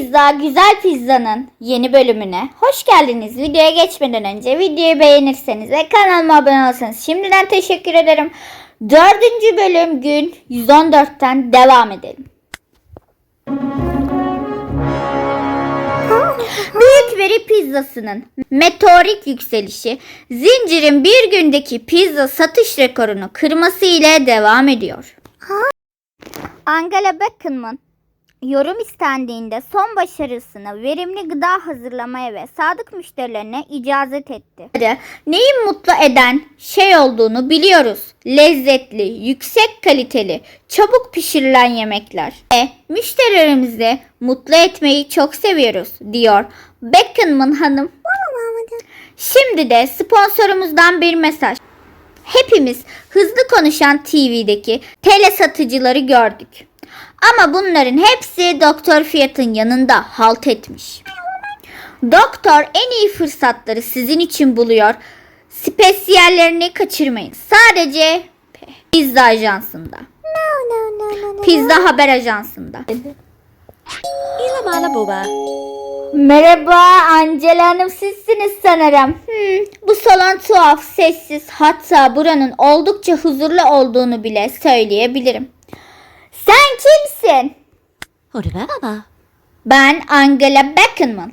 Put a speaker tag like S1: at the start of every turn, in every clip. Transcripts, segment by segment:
S1: Pizza Güzel Pizza'nın yeni bölümüne hoş geldiniz. Videoya geçmeden önce videoyu beğenirseniz ve kanalıma abone olursanız şimdiden teşekkür ederim. Dördüncü bölüm gün 114'ten devam edelim. Büyük veri pizzasının meteorik yükselişi zincirin bir gündeki pizza satış rekorunu kırması ile devam ediyor. Angela Beckman'ın yorum istendiğinde son başarısını verimli gıda hazırlamaya ve sadık müşterilerine icazet etti. Neyin mutlu eden şey olduğunu biliyoruz. Lezzetli, yüksek kaliteli, çabuk pişirilen yemekler. Ve müşterilerimizi mutlu etmeyi çok seviyoruz diyor Beckman Hanım. Şimdi de sponsorumuzdan bir mesaj. Hepimiz hızlı konuşan TV'deki tele satıcıları gördük. Ama bunların hepsi doktor fiyatın yanında halt etmiş. Doktor en iyi fırsatları sizin için buluyor. Spesiyallerini kaçırmayın. Sadece Pizza Ajansı'nda. Pizza Haber Ajansı'nda.
S2: Ilamala Boba.
S1: Merhaba Angela Hanım sizsiniz sanırım. Hmm, bu salon tuhaf, sessiz hatta buranın oldukça huzurlu olduğunu bile söyleyebilirim. Sen kimsin? Ben Angela Beckman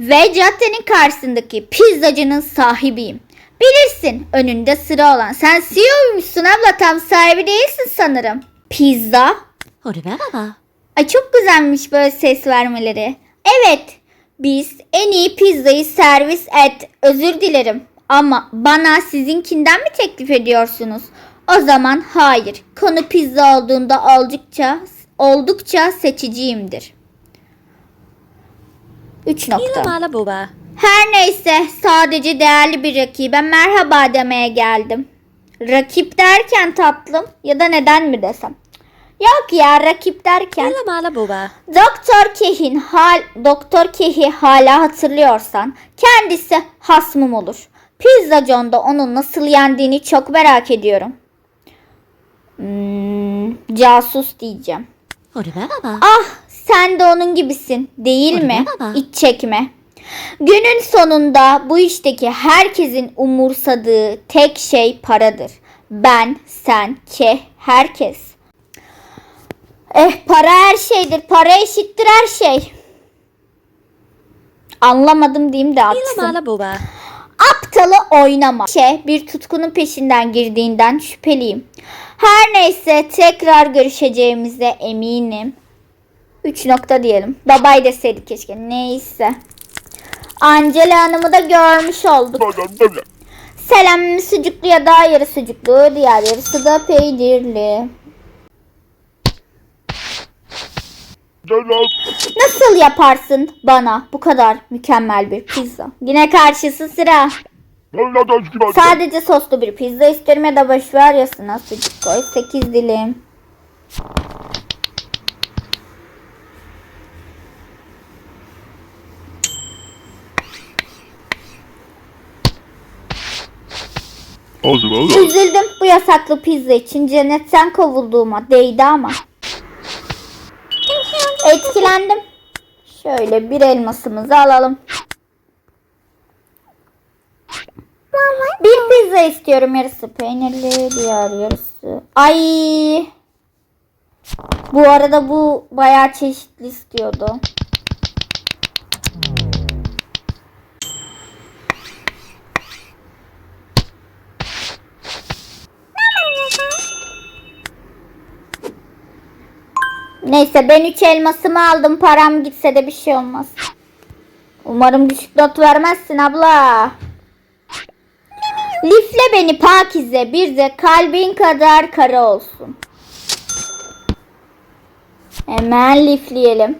S1: ve caddenin karşısındaki pizzacının sahibiyim. Bilirsin önünde sıra olan. Sen CEO'ymuşsun abla tam sahibi değilsin sanırım. Pizza? Ay çok güzelmiş böyle ses vermeleri. Evet biz en iyi pizzayı servis et. Özür dilerim. Ama bana sizinkinden mi teklif ediyorsunuz? O zaman hayır. Konu pizza olduğunda oldukça oldukça seçiciyimdir. 3 nokta.
S2: Boba.
S1: Her neyse sadece değerli bir rakibe merhaba demeye geldim. Rakip derken tatlım ya da neden mi desem? Yok ya rakip derken.
S2: Ilamala Boba.
S1: Doktor Kehin hal Doktor Kehi hala hatırlıyorsan kendisi hasmım olur. Pizza John'da onu nasıl yendiğini çok merak ediyorum. Hmm, casus diyeceğim. Ah sen de onun gibisin değil mi? İç çekme. Günün sonunda bu işteki herkesin umursadığı tek şey paradır. Ben, sen, ke, herkes. Eh para her şeydir. Para eşittir her şey. Anlamadım diyeyim de atsın. Aptalı oynama. Şey, bir tutkunun peşinden girdiğinden şüpheliyim. Her neyse tekrar görüşeceğimize eminim. 3 nokta diyelim. Babay deseydi keşke. Neyse. Angela Hanım'ı da görmüş olduk. Selam sucuklu ya da yarı sucuklu. Diğer yarısı da peynirli. Nasıl yaparsın bana bu kadar mükemmel bir pizza? Yine karşısı sıra. Sadece soslu bir pizza istiyorum ya da boş ver yasına sucuk koy. 8 dilim.
S3: Olsun olsun.
S1: Üzüldüm bu yasaklı pizza için cennetten kovulduğuma değdi ama. Etkilendim. Şöyle bir elmasımızı alalım. Bir pizza istiyorum yarısı peynirli diğer yarısı. Ay. Bu arada bu bayağı çeşitli istiyordu. Neyse ben 3 elmasımı aldım. Param gitse de bir şey olmaz. Umarım düşük not vermezsin abla. Lifle beni Pakize bir de kalbin kadar kara olsun. Hemen lifleyelim.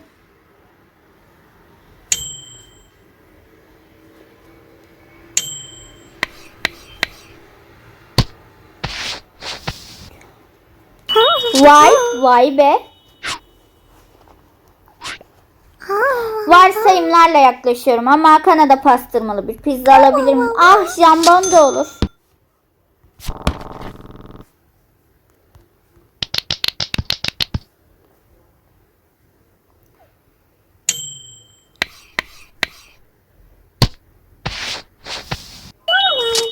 S1: Vay vay be. varsayımlarla yaklaşıyorum ama Kanada pastırmalı bir pizza alabilir miyim? Ah jambon da olur.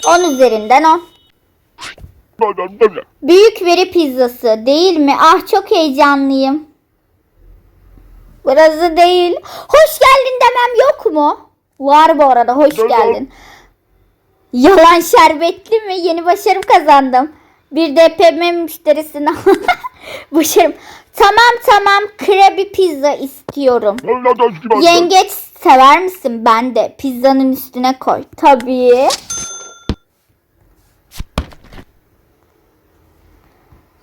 S1: On üzerinden on. Büyük veri pizzası değil mi? Ah çok heyecanlıyım. Burası değil. Hoş geldin demem yok mu? Var bu arada hoş geldin. Yalan şerbetli mi? Yeni başarım kazandım. Bir DPM müşterisine başarım. Tamam tamam krebi pizza istiyorum. Yengeç sever misin? Ben de. Pizzanın üstüne koy. Tabii.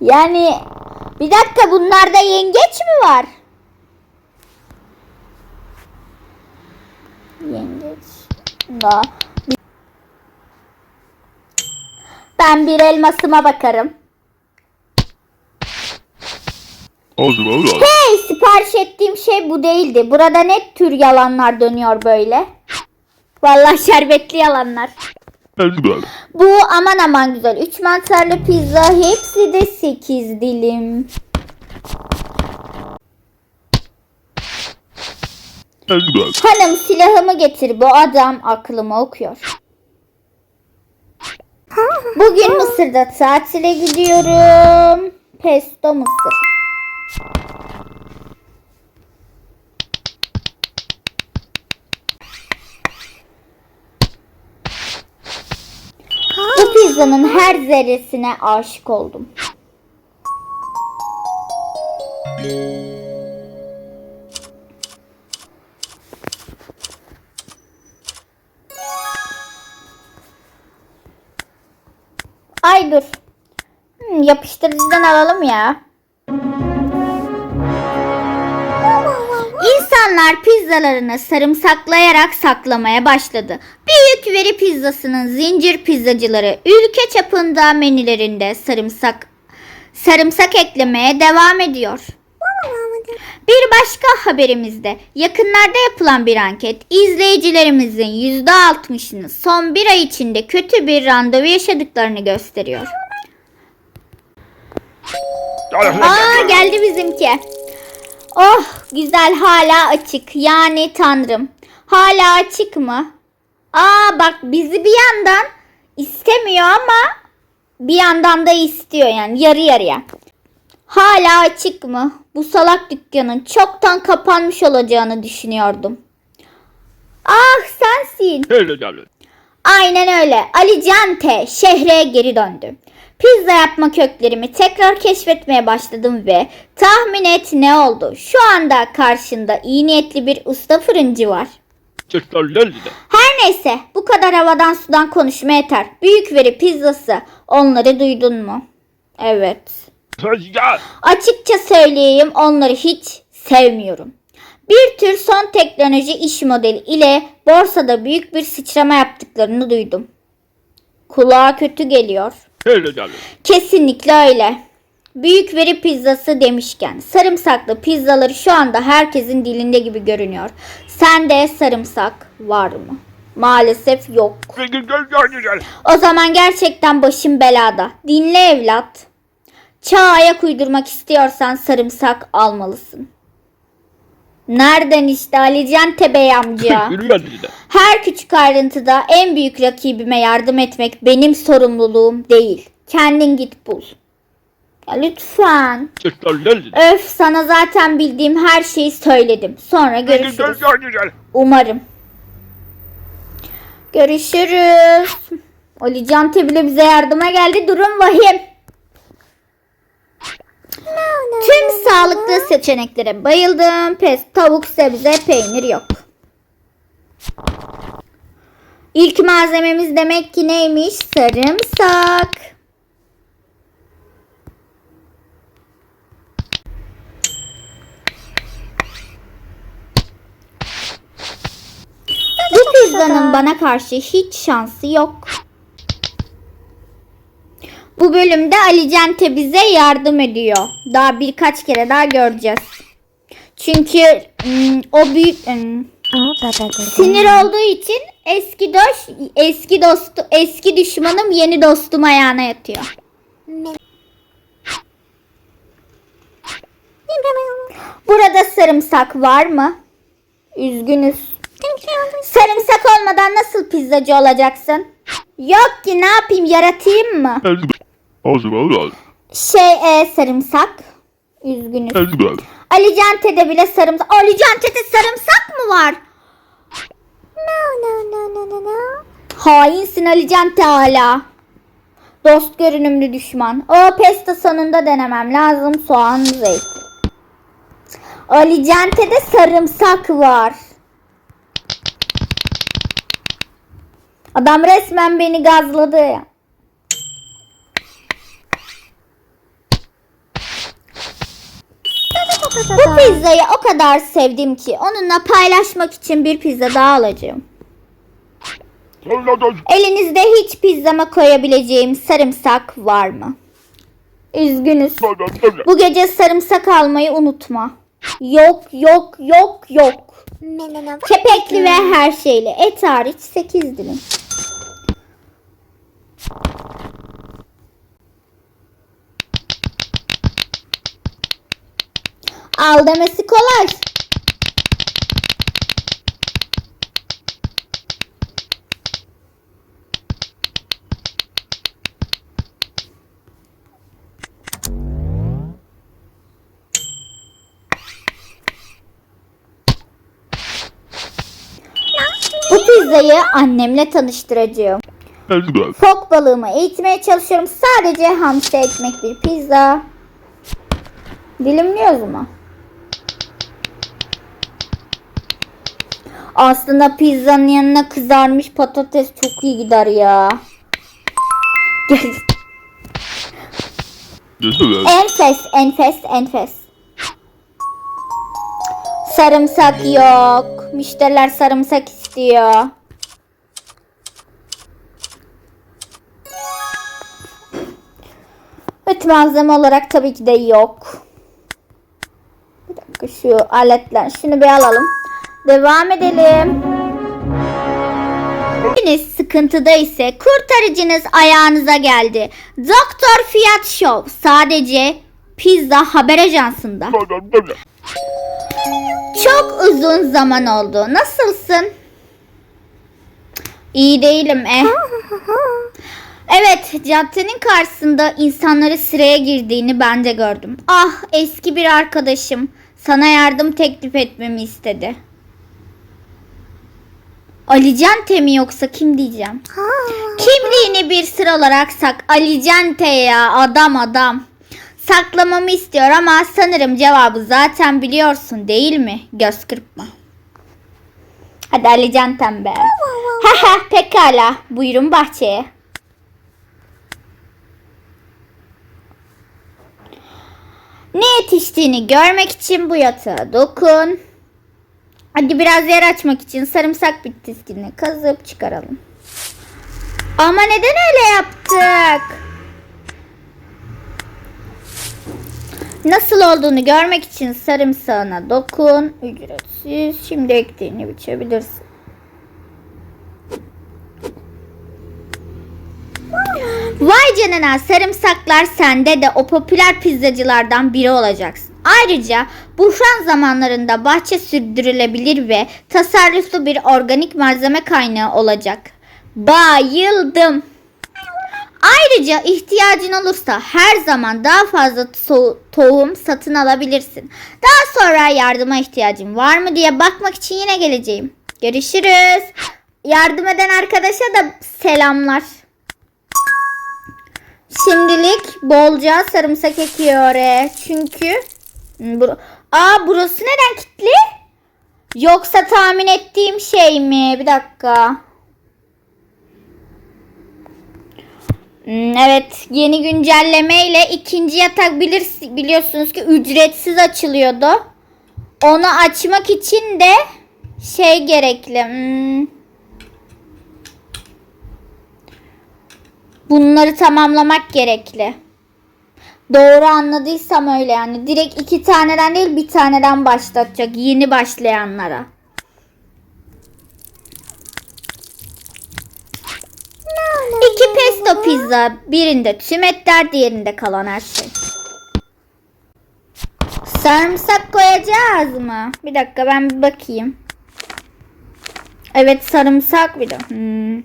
S1: Yani bir dakika bunlarda yengeç mi var? Yengeç. Da. Ben bir elmasıma bakarım.
S3: Oldu.
S1: Hey sipariş ettiğim şey bu değildi. Burada ne tür yalanlar dönüyor böyle? Vallahi şerbetli yalanlar. Bu aman aman güzel. 3 mantarlı pizza hepsi de 8 dilim.
S3: Güzel.
S1: Hanım silahımı getir. Bu adam aklımı okuyor. Bugün Mısır'da tatile gidiyorum. Pesto Mısır. Bu pizzanın her zerresine aşık oldum. Ay dur. Hmm, yapıştırıcıdan alalım ya. İnsanlar pizzalarını sarımsaklayarak saklamaya başladı. Büyük veri pizzasının zincir pizzacıları ülke çapında menülerinde sarımsak sarımsak eklemeye devam ediyor. Bir başka haberimizde yakınlarda yapılan bir anket izleyicilerimizin %60'ını son bir ay içinde kötü bir randevu yaşadıklarını gösteriyor. Aa geldi bizimki. Oh güzel hala açık. Yani tanrım. Hala açık mı? Aa bak bizi bir yandan istemiyor ama bir yandan da istiyor yani yarı yarıya. Hala açık mı? Bu salak dükkanın çoktan kapanmış olacağını düşünüyordum. Ah sensin. Aynen öyle. Ali Cante şehre geri döndü. Pizza yapma köklerimi tekrar keşfetmeye başladım ve tahmin et ne oldu? Şu anda karşında iyi niyetli bir usta fırıncı var. Her neyse bu kadar havadan sudan konuşma yeter. Büyük veri pizzası onları duydun mu? Evet. Açıkça söyleyeyim onları hiç sevmiyorum. Bir tür son teknoloji iş modeli ile borsada büyük bir sıçrama yaptıklarını duydum. Kulağa kötü geliyor. Kesinlikle öyle. Büyük veri pizzası demişken sarımsaklı pizzaları şu anda herkesin dilinde gibi görünüyor. Sende sarımsak var mı? Maalesef yok. O zaman gerçekten başım belada. Dinle evlat. Çağa ayak uydurmak istiyorsan sarımsak almalısın. Nereden işte Alican Tebey amca? Her küçük ayrıntıda en büyük rakibime yardım etmek benim sorumluluğum değil. Kendin git bul. Ya lütfen. Öf sana zaten bildiğim her şeyi söyledim. Sonra görüşürüz. Umarım. Görüşürüz. Ali Cante bile bize yardıma geldi. Durum vahim. Tüm sağlıklı seçeneklere bayıldım. Pes, tavuk, sebze, peynir yok. İlk malzememiz demek ki neymiş? Sarımsak. Bu pizzanın bana karşı hiç şansı yok. Bu bölümde Ali Cente bize yardım ediyor. Daha birkaç kere daha göreceğiz. Çünkü mm, o büyük mm, sinir olduğu için eski dost eski dostu eski düşmanım yeni dostum ayağına yatıyor. Burada sarımsak var mı? Üzgünüz. Sarımsak olmadan nasıl pizzacı olacaksın? Yok ki ne yapayım yaratayım mı? Şey e, sarımsak. Üzgünüz.
S3: Ezber.
S1: Ali Cante'de bile sarımsak. Ali Cante'de sarımsak mı var? No no no no no no. Hainsin Ali Cante hala. Dost görünümlü düşman. O pesto sonunda denemem lazım. Soğan, zeytin. Ali Cante'de sarımsak var. Adam resmen beni gazladı. Bu pizzayı o kadar sevdim ki onunla paylaşmak için bir pizza daha alacağım. Elinizde hiç pizzama koyabileceğim sarımsak var mı? Üzgünüz. Bu gece sarımsak almayı unutma. Yok yok yok yok. Kepekli ve her şeyli. Et hariç 8 dilim. Al demesi kolay. Bu pizzayı annemle tanıştıracağım. Fok balığımı eğitmeye çalışıyorum. Sadece hamsi ekmek bir pizza. Dilimliyoruz mu? Aslında pizzanın yanına kızarmış patates çok iyi gider ya. Enfes, enfes, enfes. Sarımsak yok. Müşteriler sarımsak istiyor. Evet malzeme olarak tabii ki de yok. Bir dakika şu aletler. Şunu bir alalım. Devam edelim. Biriniz sıkıntıda ise kurtarıcınız ayağınıza geldi. Doktor Fiyat Show sadece pizza haber ajansında. Çok uzun zaman oldu. Nasılsın? İyi değilim eh. Evet, caddenin karşısında insanları sıraya girdiğini ben de gördüm. Ah, eski bir arkadaşım sana yardım teklif etmemi istedi. Ali Cante mi yoksa kim diyeceğim? Kimliğini bir sıra olarak sak. Ali Cante ya adam adam. Saklamamı istiyor ama sanırım cevabı zaten biliyorsun değil mi? Göz kırpma. Hadi Ali Cantem be. Haha pekala. Buyurun bahçeye. Ne yetiştiğini görmek için bu yatağa dokun. Hadi biraz yer açmak için sarımsak bitkisini kazıp çıkaralım. Ama neden öyle yaptık? Nasıl olduğunu görmek için sarımsağına dokun. Ücretsiz. Şimdi ektiğini biçebilirsin. Vay canına sarımsaklar sende de o popüler pizzacılardan biri olacaksın. Ayrıca buhran zamanlarında bahçe sürdürülebilir ve tasarruflu bir organik malzeme kaynağı olacak. Bayıldım. Ayrıca ihtiyacın olursa her zaman daha fazla so- tohum satın alabilirsin. Daha sonra yardıma ihtiyacın var mı diye bakmak için yine geleceğim. Görüşürüz. Yardım eden arkadaşa da selamlar. Şimdilik bolca sarımsak ekiyor oraya. Çünkü Hmm, bur- Aa burası neden kilitli? Yoksa tahmin ettiğim şey mi? Bir dakika. Evet yeni güncelleme ile ikinci yatak bilir, biliyorsunuz ki ücretsiz açılıyordu. Onu açmak için de şey gerekli. Hmm. Bunları tamamlamak gerekli. Doğru anladıysam öyle yani. Direkt iki taneden değil bir taneden başlatacak yeni başlayanlara. İki pesto pizza. Birinde tüm etler, diğerinde kalan her şey. Sarımsak koyacağız mı? Bir dakika ben bir bakayım. Evet sarımsak bir de. Hmm.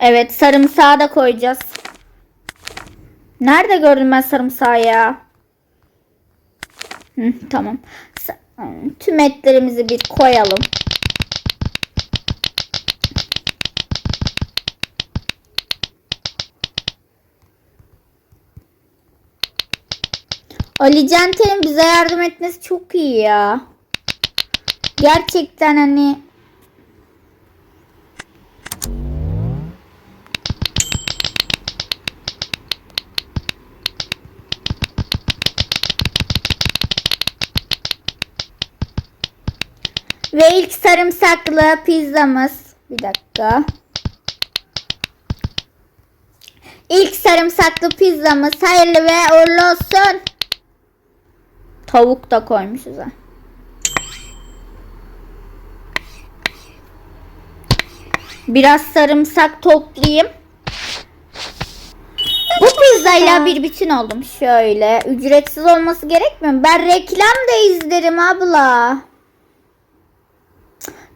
S1: Evet sarımsağı da koyacağız. Nerede gördüm ben sarımsağı ya? Hı, tamam. Tüm etlerimizi bir koyalım. Ali Centel'in bize yardım etmesi çok iyi ya. Gerçekten hani Ve ilk sarımsaklı pizzamız. Bir dakika. İlk sarımsaklı pizzamız hayırlı ve uğurlu olsun. Tavuk da koymuşuz ha. Biraz sarımsak toplayayım. Bu pizzayla bir bütün oldum. Şöyle ücretsiz olması gerekmiyor mu? Ben reklam da izlerim abla.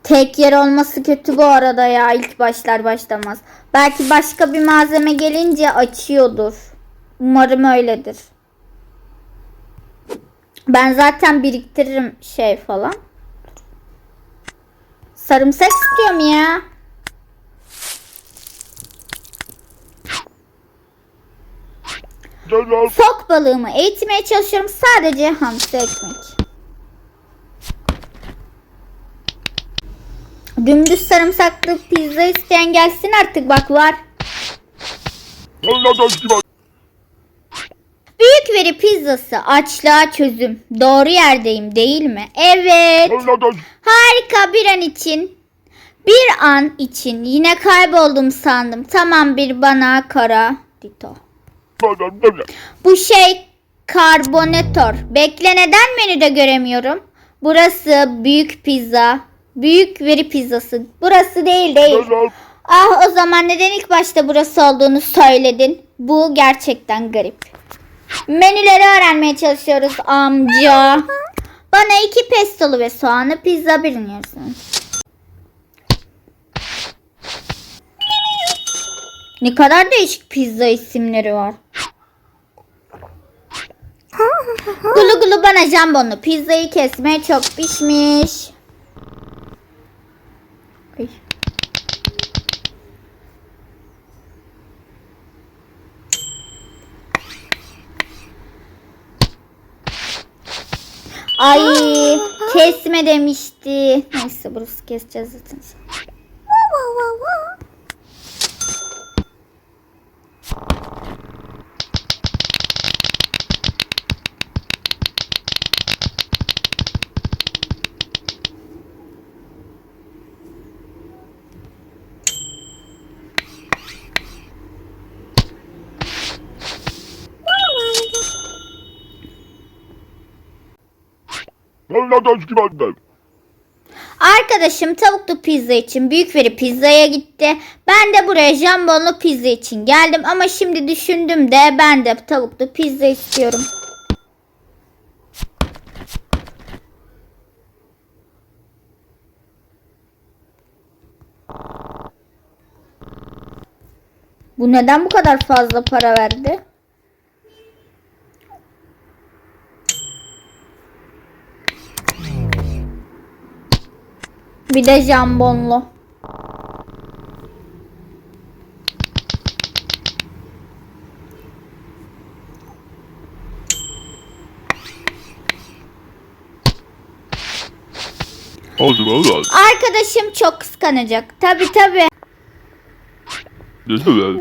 S1: Tek yer olması kötü bu arada ya ilk başlar başlamaz. Belki başka bir malzeme gelince açıyordur. Umarım öyledir. Ben zaten biriktiririm şey falan. Sarımsak istiyorum ya. Fok balığımı eğitmeye çalışıyorum. Sadece hamsi ekmek. Dümdüz sarımsaklı pizza isteyen gelsin artık bak var.
S3: Gel lan taş gibi.
S1: Büyük veri pizzası açlığa çözüm. Doğru yerdeyim değil mi? Evet.
S3: Taş.
S1: Harika bir an için. Bir an için yine kayboldum sandım. Tamam bir bana kara. Dito. Bu şey karbonatör. Bekle neden menüde göremiyorum? Burası büyük pizza. Büyük veri pizzası. Burası değil değil. Ah o zaman neden ilk başta burası olduğunu söyledin? Bu gerçekten garip. Menüleri öğrenmeye çalışıyoruz amca. Bana iki pestolu ve soğanlı pizza bilmiyorsun. Ne kadar değişik pizza isimleri var. Gulu gulu bana jambonlu pizzayı kesmeye çok pişmiş. Ay kesme demişti. Neyse burası keseceğiz zaten.
S3: Gel lan taş
S1: Arkadaşım tavuklu pizza için büyük veri pizzaya gitti. Ben de buraya jambonlu pizza için geldim ama şimdi düşündüm de ben de tavuklu pizza istiyorum. Bu neden bu kadar fazla para verdi? Bir de jambonlu.
S3: Ağzım ağzım.
S1: Arkadaşım çok kıskanacak. Tabi tabi.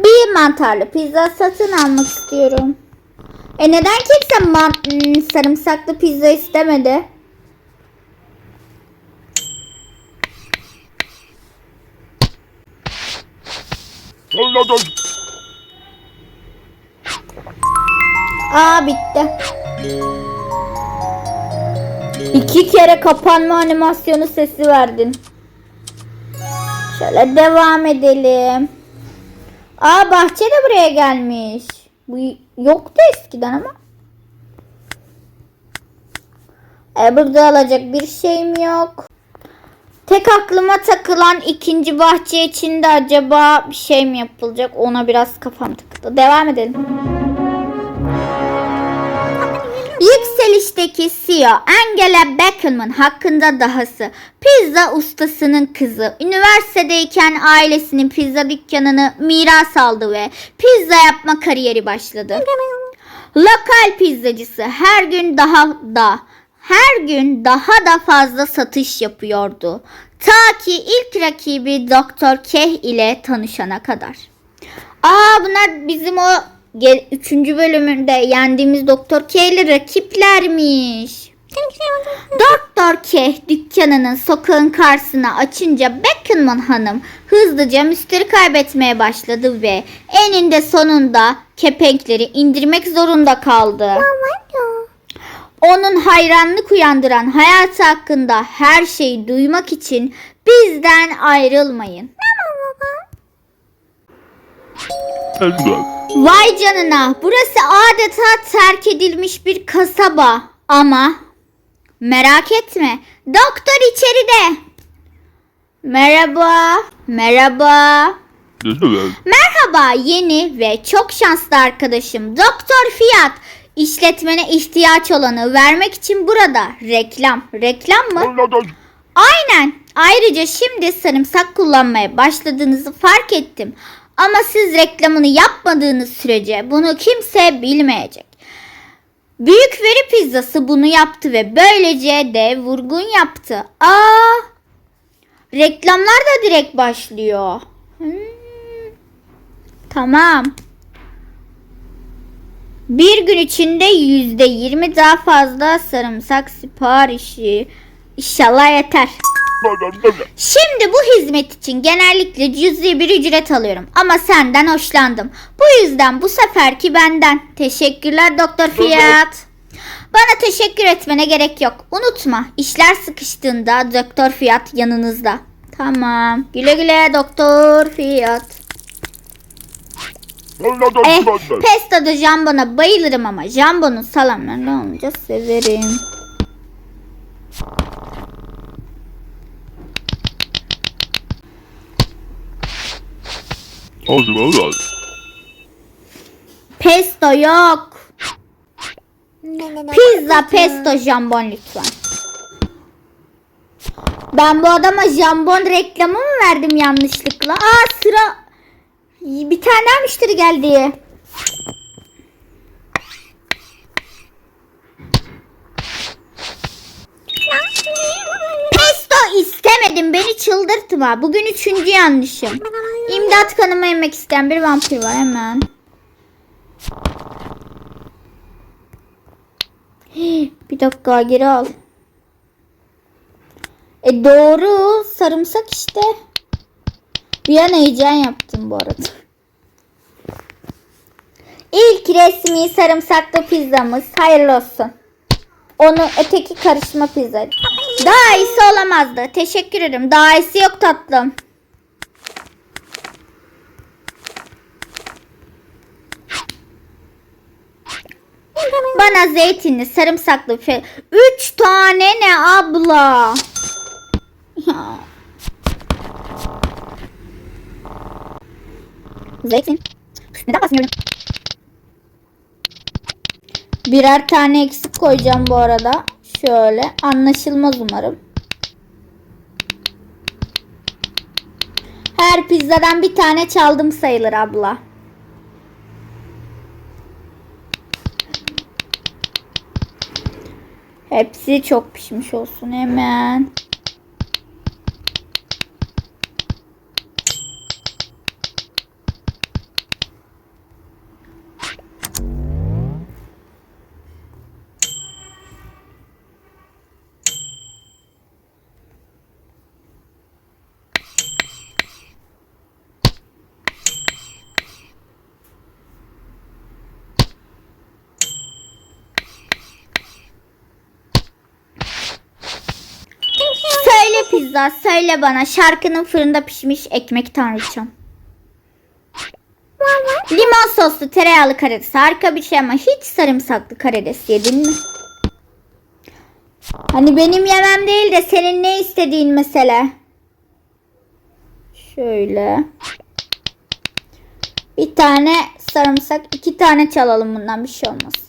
S1: Bir mantarlı pizza satın almak istiyorum. E neden kimse sarımsaklı pizza istemedi? Aa bitti. İki kere kapanma animasyonu sesi verdin. Şöyle devam edelim. Aa bahçe de buraya gelmiş. Bu yoktu eskiden ama. E burada alacak bir şeyim yok. Tek aklıma takılan ikinci bahçe içinde acaba bir şey mi yapılacak? Ona biraz kafam takıldı. Devam edelim. Yükselişteki CEO Angela Beckerman hakkında dahası. Pizza ustasının kızı. Üniversitedeyken ailesinin pizza dükkanını miras aldı ve pizza yapma kariyeri başladı. Lokal pizzacısı her gün daha da her gün daha da fazla satış yapıyordu. Ta ki ilk rakibi Dr. Keh ile tanışana kadar. Aa bunlar bizim o 3. bölümünde yendiğimiz Doktor K ile rakiplermiş. Doktor K dükkanının sokağın karşısına açınca Beckenman Hanım hızlıca müşteri kaybetmeye başladı ve eninde sonunda kepenkleri indirmek zorunda kaldı. Onun hayranlık uyandıran hayatı hakkında her şeyi duymak için bizden ayrılmayın. Vay canına burası adeta terk edilmiş bir kasaba ama merak etme doktor içeride. Merhaba, merhaba. Merhaba yeni ve çok şanslı arkadaşım Doktor Fiyat. İşletmene ihtiyaç olanı vermek için burada. Reklam. Reklam mı? Aynen. Ayrıca şimdi sarımsak kullanmaya başladığınızı fark ettim. Ama siz reklamını yapmadığınız sürece bunu kimse bilmeyecek. Büyük veri pizzası bunu yaptı ve böylece de vurgun yaptı. Aa! Reklamlar da direkt başlıyor. Hmm. Tamam. Bir gün içinde yüzde yirmi daha fazla sarımsak siparişi. İnşallah yeter. Şimdi bu hizmet için genellikle cüzi bir ücret alıyorum ama senden hoşlandım. Bu yüzden bu seferki benden. Teşekkürler Doktor Fiyat. Bana teşekkür etmene gerek yok. Unutma işler sıkıştığında Doktor Fiyat yanınızda. Tamam. Güle güle Doktor Fiyat. Eh,
S3: Eldiven.
S1: pesto'da jambona bayılırım ama jambonun salamlarını olunca severim.
S3: Eldiven.
S1: Pesto yok. Pizza, pesto, jambon lütfen. Ben bu adama jambon reklamı mı verdim yanlışlıkla? Aa sıra bir tane daha müşteri geldi. Pesto istemedim beni çıldırtma. Bugün üçüncü yanlışım. İmdat kanıma yemek isteyen bir vampir var hemen. Bir dakika geri al. E doğru sarımsak işte. Bir an heyecan yaptım bu arada. İlk resmi sarımsaklı pizzamız hayırlı olsun. Onu öteki karışma pizza. Daha iyisi olamazdı. Teşekkür ederim. Daha iyisi yok tatlım. Bana zeytinli, sarımsaklı. Üç tane ne abla? Ya. Zeytin. Neden basmıyorum? Birer tane eksik koyacağım bu arada. Şöyle. Anlaşılmaz umarım. Her pizzadan bir tane çaldım sayılır abla. Hepsi çok pişmiş olsun hemen. Pizza, söyle bana şarkının fırında pişmiş ekmek tanrıçam. Limon soslu tereyağlı karides harika bir şey ama hiç sarımsaklı karides yedin mi? Hani benim yemem değil de senin ne istediğin mesele. Şöyle. Bir tane sarımsak, iki tane çalalım bundan bir şey olmaz.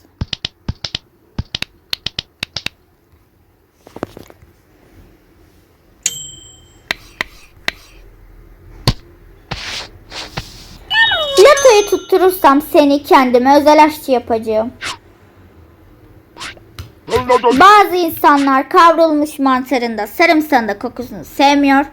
S1: Tutturursam seni kendime özel aşçı yapacağım. Bazı insanlar kavrulmuş mantarın da sarımsağın da kokusunu sevmiyor.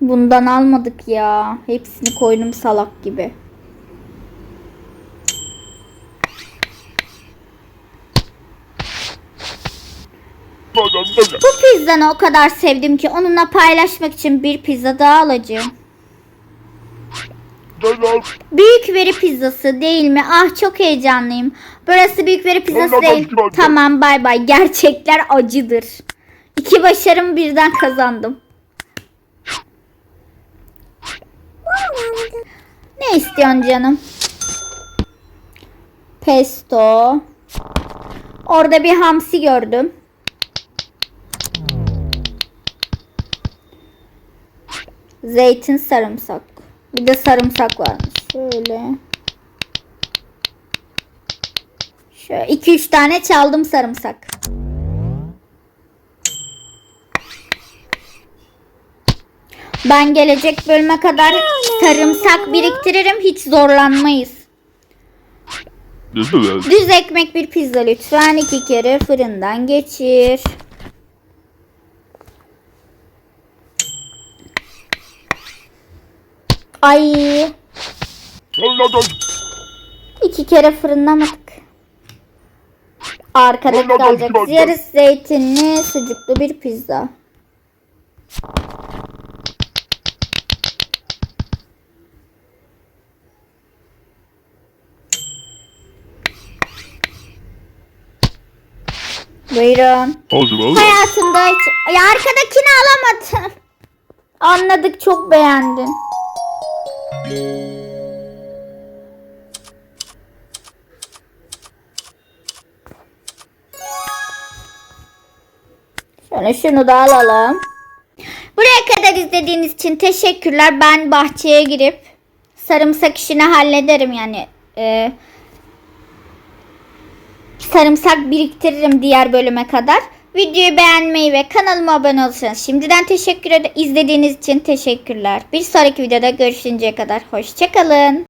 S1: Bundan almadık ya. Hepsini koydum salak gibi. Bu pizzanı o kadar sevdim ki onunla paylaşmak için bir pizza daha alacağım. Büyük veri pizzası değil mi? Ah çok heyecanlıyım. Burası büyük veri pizzası değil. Tamam bay bay. Gerçekler acıdır. İki başarım birden kazandım. Ne istiyorsun canım? Pesto. Orada bir hamsi gördüm. Zeytin sarımsak. Bir de sarımsak varmış. Şöyle. Şöyle 2-3 tane çaldım sarımsak. Ben gelecek bölüme kadar sarımsak biriktiririm. Hiç zorlanmayız. Düz ekmek bir pizza lütfen. iki kere fırından geçir. Ay iki kere fırınlamadık. Arkada kalacak. Yarısı zeytinli sucuklu bir pizza. Buyurun. Hayatımda hiç... Ya arkadakini alamadım. Anladık çok beğendin. Şöyle şunu da alalım. Buraya kadar izlediğiniz için teşekkürler. Ben bahçeye girip sarımsak işini hallederim yani. Ee, sarımsak biriktiririm diğer bölüme kadar. Videoyu beğenmeyi ve kanalıma abone olursanız şimdiden teşekkür ederim. İzlediğiniz için teşekkürler. Bir sonraki videoda görüşünceye kadar hoşçakalın.